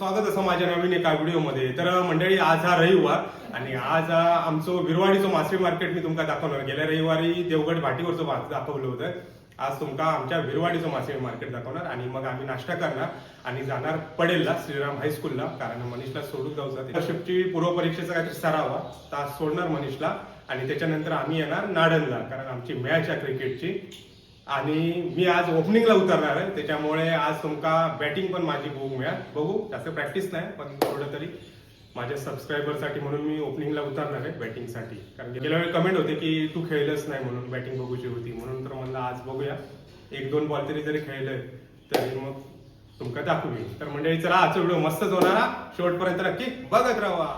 स्वागत असं माझ्या नवीन एका व्हिडिओमध्ये. तर मंडळी आज हा रविवार आणि आज आमचं विरवाडीचं मासळी मार्केट मी तुमका दाखवणार. गेल्या रविवारी देवगड भाटीवरचं दाखवलं होतं. आज तुमका आमच्या विरवाडीचं मासळी मार्केट दाखवणार आणि मग आम्ही नाश्ता करणार आणि जाणार पडेलला श्रीराम हायस्कूलला कारण मनीषला सोडून जाऊचा शिफ्टची पूर्व परीक्षेचा काहीतरी सरावा तास सोडणार मनीषला आणि त्याच्यानंतर आम्ही येणार नाडनला कारण आमची मॅच आहे क्रिकेटची. आणि मी आज ओपनिंगला उतरणार आहे. त्याच्यामुळे आज तुमका बॅटिंग पण माझी बघू मिळा बघू जास्त प्रॅक्टिस नाही पण थोडं तरी माझ्या सबस्क्रायबरसाठी म्हणून मी ओपनिंगला उतरणार आहे बॅटिंगसाठी कारण गेल्या वेळी कमेंट होते की तू खेळलंच नाही म्हणून बॅटिंग बघूची होती. म्हणून तर म्हणलं आज बघूया. एक दोन बॉल तरी जरी खेळलं तरी मग तुमका दाखवू तर मंडळी चला आजचा व्हिडिओ मस्तच होणार शेवटपर्यंत नक्की बघत राहा.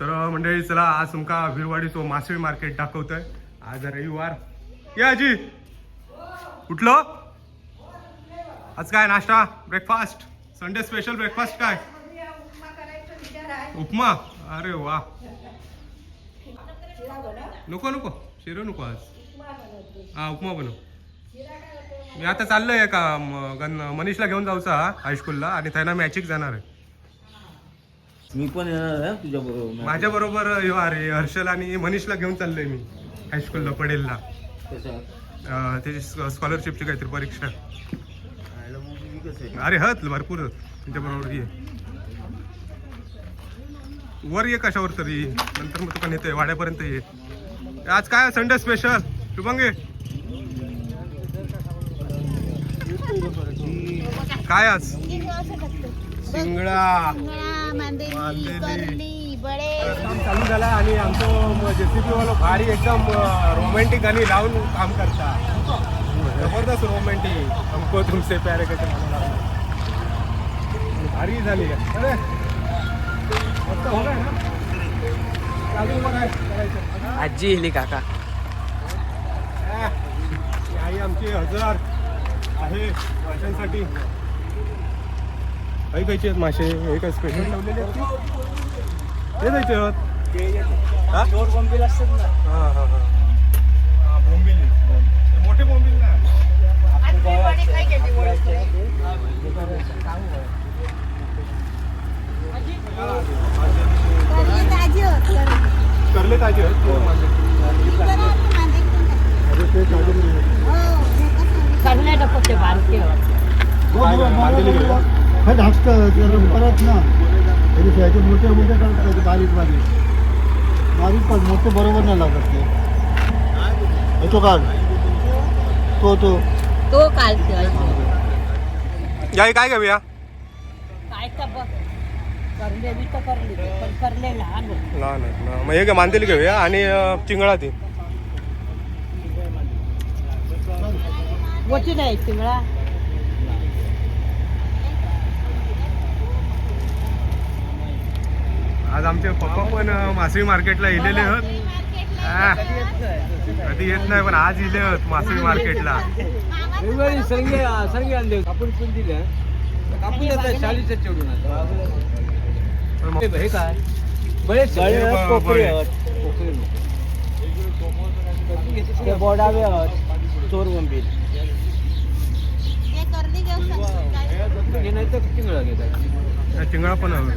तर मंडळी चला आज तुमका भिरवाडीचो मासळी मार्केट दाखवतोय. आज रविवार. या जी उठलो? आज काय नाश्ता? ब्रेकफास्ट संडे स्पेशल ब्रेकफास्ट काय? उपमा? अरे वा. नको नको. शिरो नको आज. हा उपमा बनव. मी आता चाललोय का मनीषला घेऊन जाऊचा हायस्कूलला आणि त्यांना मॅचिक जाणार आहे. मी पण येणार आहे तुझ्या बरोबर माझ्या बरोबर अरे हर्षल आणि मनीषला घेऊन चाललोय मी हायस्कूलला पडेलला त्याची स्कॉलरशिपची काहीतरी परीक्षा. अरे हत भरपूर तुमच्या बरोबर ये वर ये कशावर तरी. नंतर मग तुका नेते वाड्यापर्यंत ये. आज काय संडे स्पेशल शुभंगे. काय आज? शिंगडा. मांदेली. काम चालू झाला आणि आमचं जेसीबी वाला भारी एकदम रोमॅन्टिक गाणी लावून काम करता. जबरदस्त रोमॅन्टिक हमको तुमसे प्यारे कसे भारी झाली. अरे मस्त हो गया ना? बघ आहे, करायचं. आजी येली काका. आई आमची हजार आहे माशांसाठी काही खायचे आहेत मासे काय स्पेशल ठेवलेले आहेत की? हे जायचे आहेत हा? चोर बॉम्बेला असतात ना हा, हा, हा. हा, बोंबील. ते मोठे बोंबील ना करले ताजे आहेत मासे? अरे ते ताजे नाही. कर्नाटक होते भारतीय काय काय, मांदेली गेले? हे धाकटं गरम परत ना त्याचे त्याचे मोठे मोठे करतात ते बारीक बारीक बारीक पण मोठे बरोबर नाही लागत ते. हे तो काढ तो तो. तो काल याई काय घेऊया काय तर बघ. करले बी तर करले पण करले लहान होते. लहान आहेत ना. मग हे काय मांदेली घेऊया आणि चिंगळा ती. मोठी नाही चिंगळा. आज आमचे पप्पा पण मासळी मार्केटला इलेले आहेत आ, कधी येत नाही पण आज इले आहेत मासळी मार्केटला. पण दिले. कापून जातात हे काय? बरेच बोडावे चोर हे चिंगळा पण हवे.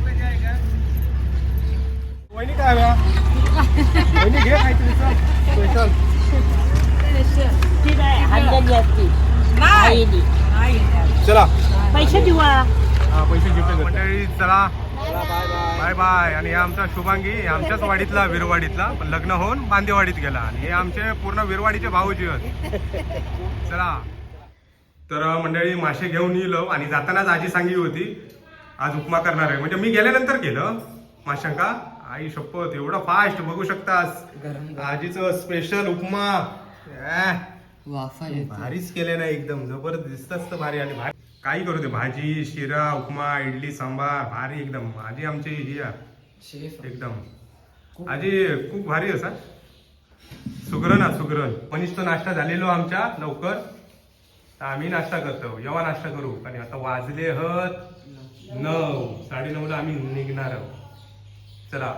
वहिनी काय वहिनी घे काहीतरी स्पेशल. चला पैसे हा. मंडळी चला. Bye bye. बाय बाय आणि हे आमचा शुभांगी आमच्याच वाडीतला विरवाडीतला. पण लग्न होऊन बांदेवाडीत गेला. आणि हे आमचे पूर्ण विरवाडीचे भाऊजी आहेत चला. तर मंडळी मासे घेऊन येलो आणि जातानाच आजी सांगली होती आज उपमा करणार आहे. म्हणजे मी गेल्यानंतर केलं माशांका. आई शपथ एवढं फास्ट बघू शकतास. आजीचं स्पेशल उपमा. भारीच केले ना एकदम. जबरदस्तच तर भारी. आणि भारी काही करू दे? भाजी शिरा उपमा इडली सांबार भारी एकदम. आजी आमची ही. एकदम. आजी खूप भारी असा सुगरण हा सुगरण. मनीष तो नाश्ता झालेलो आमच्या लवकर. तर आम्ही नाश्ता करतो. येवा नाश्ता करू. आणि आता वाजले हत नऊ. साडे नऊला आम्ही निघणार आहोत. चला.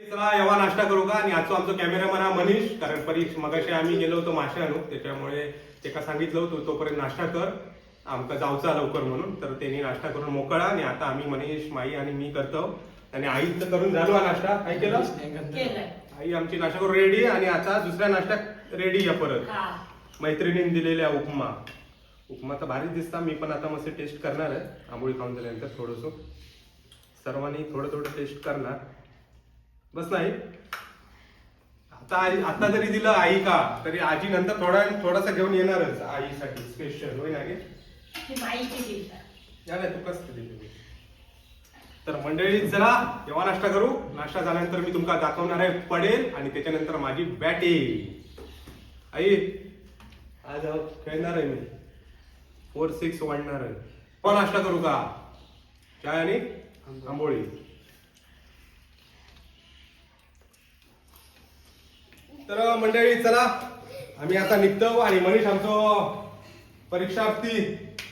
चला येवा नाश्ता करू का? आणि आजचा आमचा कॅमेरामॅन हा मनीष कारण परीक्ष मगाशी आम्ही गेलो होतो मासे आणू त्याच्यामुळे त्याला सांगितलं होतं तोपर्यंत नाश्ता कर. आमका जाऊचा लवकर म्हणून तर त्यांनी नाश्ता करून मोकळा आणि आता आम्ही मनीष माई आणि मी करतो. आणि आई तर करून झालो हा नाश्ता. काय केलं? आई आमची नाश्ता करून रेडी आणि आता दुसऱ्या नाश्त्यात रेडी या परत. हा. मैत्रिणीने दिलेल्या उपमा. उपमा तर भारीच दिसता मी पण आता मस्त टेस्ट करणार आहे. आंबोळी खाऊन झाल्यानंतर थोडंसं. सर्वांनी थोडं थोडं टेस्ट करणार. बस नाही आता आई आता जरी दिलं आई का? तरी आजी नंतर थोडा थोडासा घेऊन येणारच आईसाठी स्पेशल होय ना गे? ती कसं दिली तर मंडळी चला जेव्हा नाश्ता करू नाश्ता झाल्यानंतर मी तुमका दाखवणार आहे पडेल आणि त्याच्यानंतर माझी बॅटिंग आई आज खेळणार आहे मी. फोर सिक्स वाढणार आहे. पण नाश्ता करू का? चाय आणि आंबोळी. तर मंडळी चला. आम्ही आता निघतो आणि मनीष आमचो परीक्षार्थी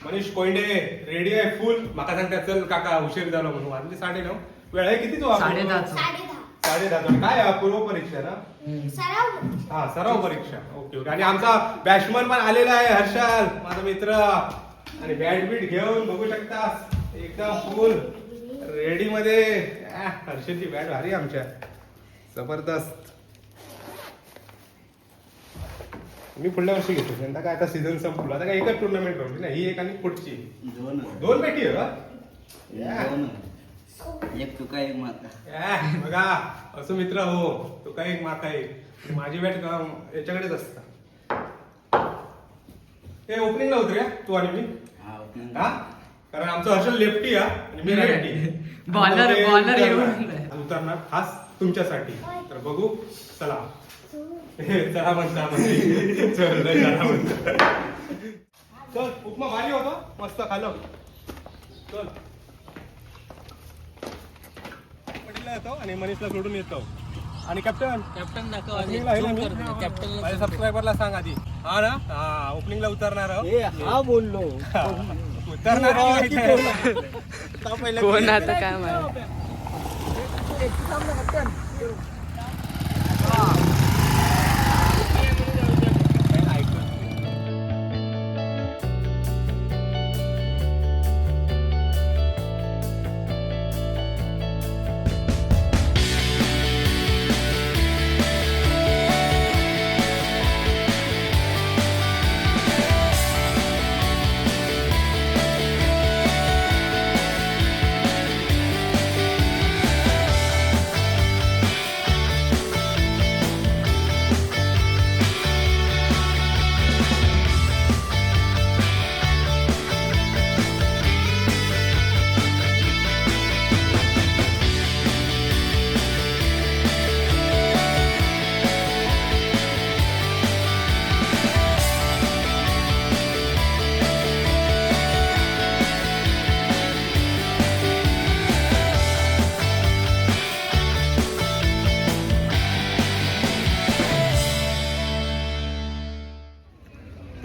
मनीष कोंडे रेडी आहे फुल माका सांगता चल काका उशीर झालो म्हणून. वाजले साडे नऊ. वेळ आहे किती तो साडे साडे दहा. काय? पूर्व परीक्षा ना? हा सराव परीक्षा. Okay okay. आणि आमचा बॅट्समन पण आलेला आहे हर्षल माझा मित्र. आणि बॅट बीट घेऊन बघू शकता एकदम फुल रेडी मध्ये. हर्षलची बॅट भारी आमच्या. जबरदस्त. मी पुढल्या वर्षी घेतो. यंदा काय आता सीझन संपला. आता काय एकच टुर्नामेंट राहिली ना. ही एक आणि पुढची. दोन. दोन पेटी आहे का? एक तुका एक माता बघा असं मित्र हो तो काय एक माता एक. माझी बॅट याच्याकडेच असता. हे ओपनिंगला उतरूया तू आणि मी. हा. हा? कारण आमचं हर्षल लेफ्टी हा आणि मी राईटी bowler येऊन. उतरणार खास तुमच्यासाठी. तर बघू चला. हे, चला म्हणता चल उपमा भारी होता मस्त खालो चल पटेलला येतो आणि मनीषला सोडून येतो आणि कॅप्टन कॅप्टन दाखव कॅप्टन सबस्क्रायबरला सांग आधी हा ना हा ओपनिंगला उतरणार हा बोललो उतरणार कोण आता काय माहिती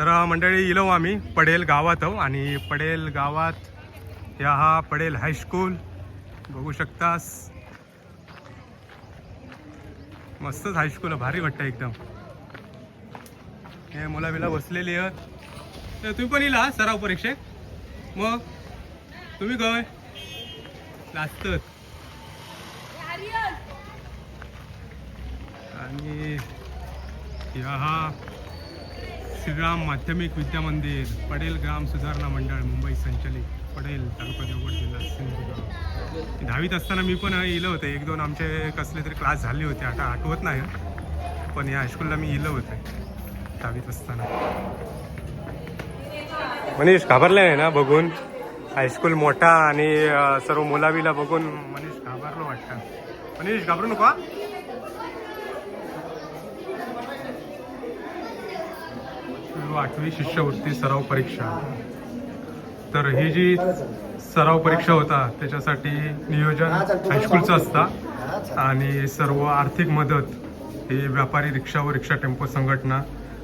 तर मंडळी इलो आम्ही पडेल गावात आहो आणि पडेल गावात या हा पडेल हायस्कूल बघू शकतास. मस्तच हायस्कूल आहे भारी वाटतं एकदम. हे मुला बिला बसलेली आहेत. तुम्ही पण येला हा सराव परीक्षेत. मग तुम्ही काय लाजतत आणि या हा श्रीराम माध्यमिक विद्या मंदिर पडेल ग्राम सुधारणा मंडळ मुंबई संचलित पडेल तालुका देवगड जिल्हा सिंधुदुर्ग. दहावीत असताना मी पण इलं होतं. एक दोन आमचे कसले तरी क्लास झाले होते. आता आठवत नाही. पण या हायस्कूलला मी इलं होतं. दहावीत असताना. मनीष घाबरले आहे ना बघून? हायस्कूल मोठा आणि सर्व मुलावीला बघून मनीष घाबरलो वाटतं. मनीष घाबरू नका सुरू आठवी शिष्यवृत्ती सराव परीक्षा. तर ही जी सराव परीक्षा होता त्याच्यासाठी नियोजन हायस्कूलचं असतं आणि सर्व आर्थिक मदत ही व्यापारी रिक्षा व रिक्षा टेम्पो संघटना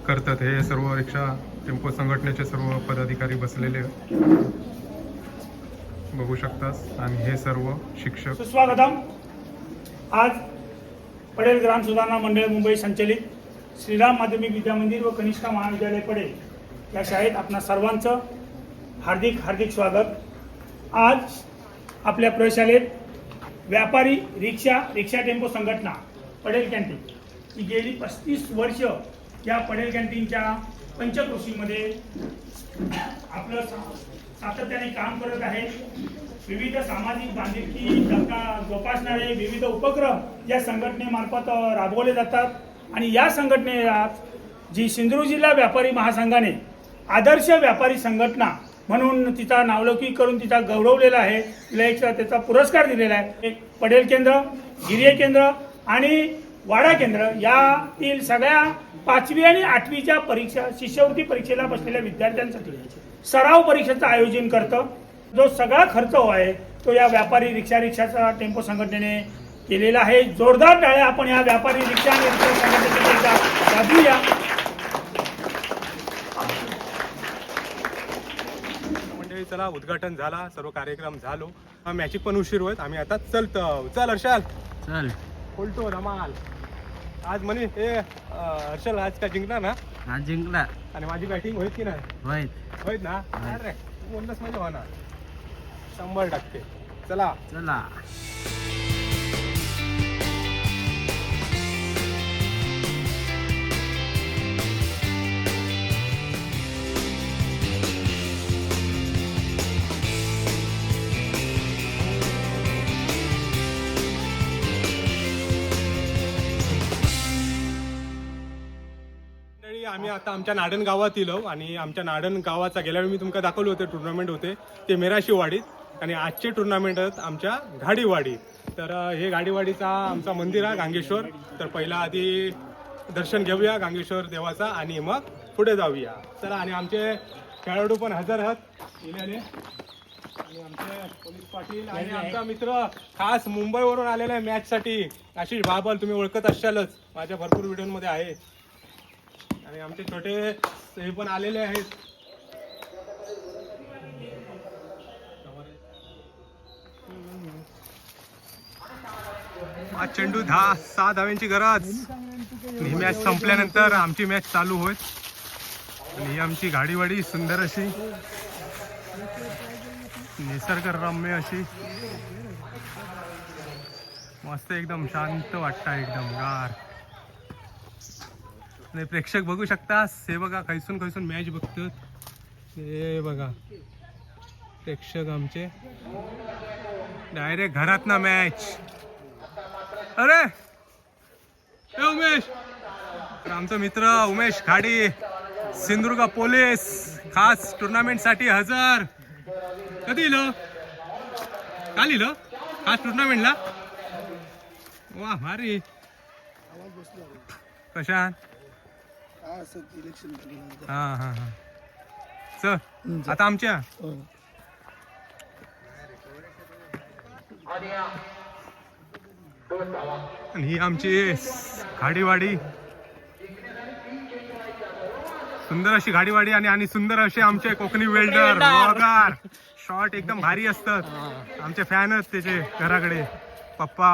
करतात. हे सर्व रिक्षा टेम्पो संघटनेचे सर्व पदाधिकारी बसलेले बघू शकतात आणि हे सर्व शिक्षक. सुस्वागतम. आज पडेल ग्राम सुधारणा मंडळ मुंबई संचलित. श्रीराम माध्यमिक विद्यामंदिर व कनिष्ठा महाविद्यालय पडेल. या शाळेत आपणा सर्वांचं हार्दिक हार्दिक स्वागत. आज आपल्या प्रयोगशाळेत व्यापारी रिक्षा रिक्षा टेम्पो संघटना पडेल कॅन्टीन. ही गेली पस्तीस वर्ष या पडेल कॅन्टीनच्या पंचकृषीमध्ये आपलं सा- सातत्याने काम करत आहे विविध सामाजिक बांधिलकी जोपासणारे विविध उपक्रम या संघटनेमार्फत राबवले जातात. आणि या संघटनेला जी सिंधुदुर्ग जिल्हा व्यापारी महासंघाने आदर्श व्यापारी संघटना म्हणून तिचा नावलौकिक करून तिचा गौरवलेला आहे तिला एक त्याचा पुरस्कार दिलेला आहे. एक पडेल केंद्र गिर्य केंद्र आणि वाडा केंद्र यातील सगळ्या पाचवी आणि आठवीच्या परीक्षा शिष्यवृत्ती परीक्षेला बसलेल्या विद्यार्थ्यांसाठी सराव परीक्षेचं आयोजन करतं. जो सगळा खर्च हो आहे तो या व्यापारी रिक्षा रिक्षाचा टेम्पो संघटनेने केलेला आहे. जोरदार टाळ्या आपण या व्यापारी रिक्षा मंडळी चला उद्घाटन झाला सर्व कार्यक्रम झालो. मॅचिक पण उशीर होत आम्ही आता चलतो. चल हर्षल. चल. उलटो धमाल आज म्हणे हे हर्षल आज का जिंकणार ना? हा जिंकला. आणि माझी बॅटिंग होईल की नाही? होय होईल ना? अरे तू बोललास म्हणजे होणार. शंभर टक्के. चला. चला. आम्ही आता आमच्या नाडण गावात येलो आणि आमच्या नाडण गावाचा गेल्या वेळी मी तुमका दाखवले होते टुर्नामेंट होते ते मेराशी वाडीत. आणि आजचे टुर्नामेंट आहेत आमच्या घाडीवाडी. तर हे घाडीवाडीचा आमचा मंदिर आहे गांगेश्वर. तर पहिला आधी दर्शन घेऊया गांगेश्वर देवाचा आणि मग पुढे जाऊया. चला आणि आमचे खेळाडू पण हजर आहात. येण्याने आणि आमचे पोलीस पाटील आणि आमचा मित्र खास मुंबईवरून आलेला आहे मॅचसाठी आशिष बाबल तुम्ही ओळखत असालच माझ्या भरपूर व्हिडिओमध्ये आहे. आणि आमचे छोटे हे पण आलेले आहेत. आज चेंडू दहा सहा धाव्यांची गरज. ही मॅच संपल्यानंतर आमची मॅच चालू होईल. आणि ही आमची गाडीवाडी सुंदर अशी निसर्गरम्य अशी. मस्त एकदम शांत वाटतं एकदम गार. आणि प्रेक्षक बघू शकतास हे बघा खैसून खैसून मॅच बघतो हे बघा प्रेक्षक आमचे. डायरेक्ट घरात ना मॅच अरे उमेश! तर आमचा मित्र उमेश खाडी सिंधुदुर्ग पोलीस खास टुर्नामेंटसाठी हजर. कधी इलो? काल इलो? खास टुर्नामेंटला वा भारी. कशा हा हा हा. चल आता आमच्या? आणि ही आमची गाडीवाडी सुंदर अशी गाडीवाडी आणि आणि सुंदर असे आमचे कोकणी वेल्डर ब्लॉगर शॉर्ट एकदम भारी असतात. आमचे फॅनच त्याचे घराकडे. पप्पा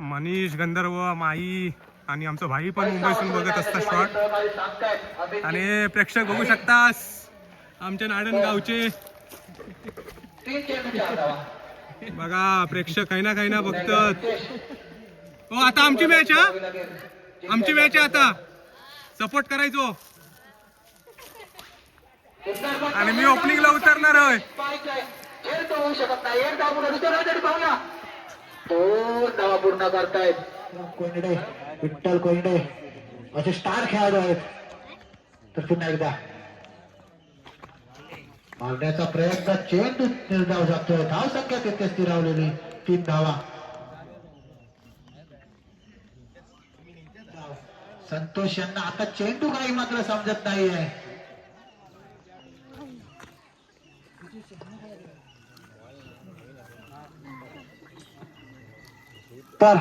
मनीष गंधर्व माई. आणि आमचा भाई पण मुंबईतून बघत असतात शॉर्ट आणि प्रेक्षक बघू शकतास. आमच्या नाडण गावचे. बघा. प्रेक्षक काही ना काही ना बघतात. हो आता आमची मॅच हा? आमची मॅच आहे आता. सपोर्ट करायचो. आणि मी ओपनिंगला उतरणार आहे. कोयनडे विठ्ठल कोंडे. असे स्टार खेळाडू आहेत. तर पुन्हा एकदा. मारण्याचा प्रयत्न चेंडू निर्धाव जातोय. धाव संख्या तिथे स्थिरावलेली तीन धावा. संतोष यांना आता चेंडू काही मात्र समजत नाहीये. तर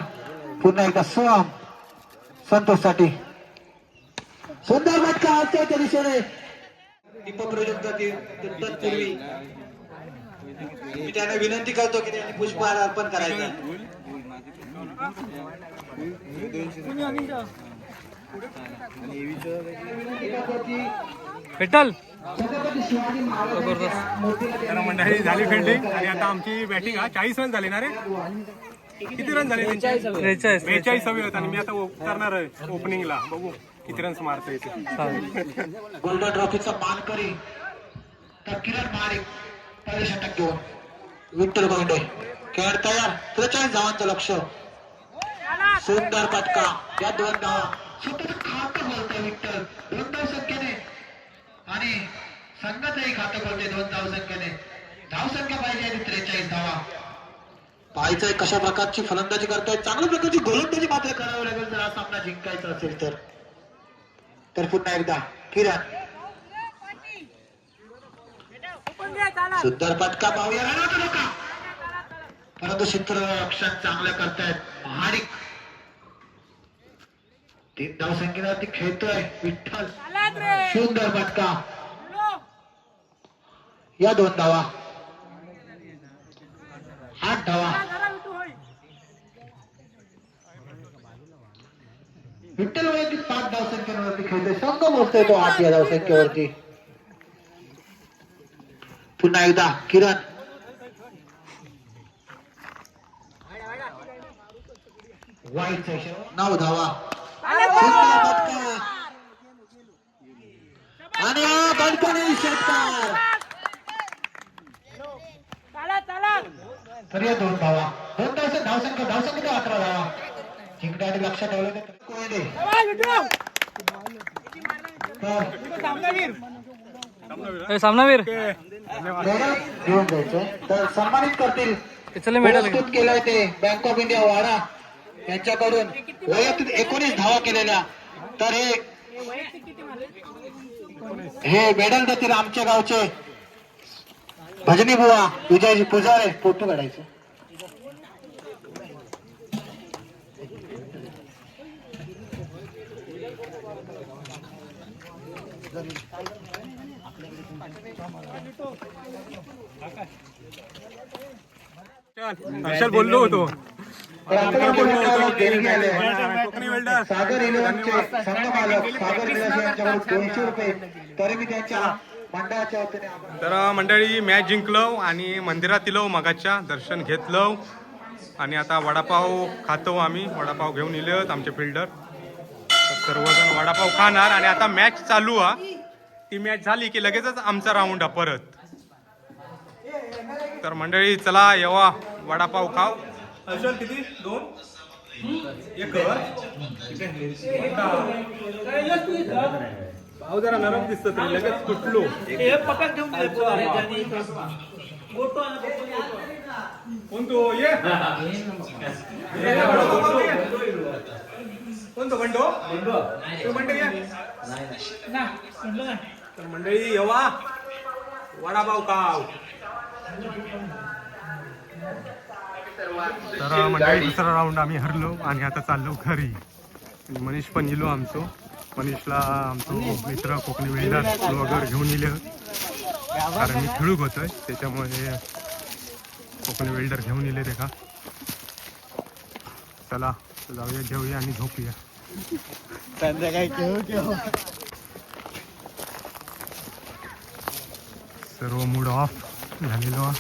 पुन्हा एकदा सोम संतोषसाठी. सुंदर असतो त्या दिशेने. तत्पूर्वी मी त्यांना विनंती करतो की त्यांनी पुष्पहार अर्पण करायचं विठ्ठल तर मंडळी झाली फिल्डिंग आणि आता आमची बॅटिंग हा चाळीस रन झाले ना रे? किती रन झाले त्रेचाळीस बेचाळीस हवे. होत आणि मी आता करणार आहे ओपनिंगला बघू किती रन्स मारता येते गोल्डन ट्रॉफीचा मानकरी तर किरण महाडिक पहिले षटक घेऊन विठ्ठल गोंडे खेळ तयार. त्रेचाळीस धावांचं लक्ष. सुंदर पटका या दोन धावा. स्वतःच खातं बोलतोय विठ्ठल. दोन धाव संख्येने. आणि संघाचंही खातं बोलते दोन धाव संख्येने. धाव संख्या पाहिजे आणि त्रेचाळीस धावा. पाहायचंय कशा प्रकारची फलंदाजी करताय चांगल्या प्रकारची गोलंदाजी मात्र करावी लागेल जर हा सामना जिंकायचा असेल तर. तर पुन्हा एकदा किरण सुंदर पटका पाहूया. राणा परंतु क्षेत्ररक्षण चांगलं करतायत. महाडिक. तीन धाव संख्येवरती खेळतोय विठ्ठल. सुंदर पटका या दोन धावा. आठ धावा. विठ्ठल वैयक्तिक पाच धाव संख्येवरती खेळतोय. संघ मोजतोय तो आठ या धाव संख्येवरती. पुन्हा एकदा किरण. वाईट सेशन नऊ धावा. आणि हा षटकार तर या दोन धावा दोन धाव धावसंख्या धावसंख्या अकरा धावा. जिंकण्यासाठी लक्षात ठेवलं कोयडे सामनावीर. घेऊन जायचं. तर सन्मानित करतील पुरस्कृत केलंय ते बँक ऑफ इंडिया वाडा यांच्याकडून. वैयक्तिक एकोणीस धावा केलेल्या. तर हे हे मेडल देतील आमच्या गावचे. भजनी बुवा विजयजी पुजारे फोटो काढायचे. हर्षल बोललो होतो. कोकणी वेल्डर सागर इलेव्हनचे संघ मालक सागर दोनशे रुपये. तरी मी त्यांच्या मंडळाच्या वतीने आभार तर मंडळी मॅच जिंकलो आणि मंदिरात इलो मगाच्या दर्शन घेतलं आणि आता वडापाव खातो आम्ही. वडापाव घेऊन इलेत आमचे फिल्डर. सर्वजण वडापाव खाणार आणि आता मॅच चालू हा. ती मॅच झाली की लगेचच आमचा राऊंड हा परत. तर मंडळी चला येवा वडापाव खाव किती? दोन? एक भाऊ जरा नरम दिसत तरी लगेच तुटलो. कोण तो ये. ये, ये, बंडो, ये. कोण तो बंडो तो बंडो ये तर मंडळी येवा. वडापाव काव तर मंडळी दुसरा राऊंड आम्ही हरलो आणि आता चाललो घरी. आणि मनीष पण इलो आमचो. मनीषला आमचो मित्र कोकणी वेळेला वगैरे घेऊन इले कारण मी खेळूक होतोय त्याच्यामुळे कोकणी वेल्डर घेऊन इले ते का. चला. जाऊया जेवूया आणि झोपूया संध्याकाळी केव्हा केव्हा सर्व मूड ऑफ झालेलो हा.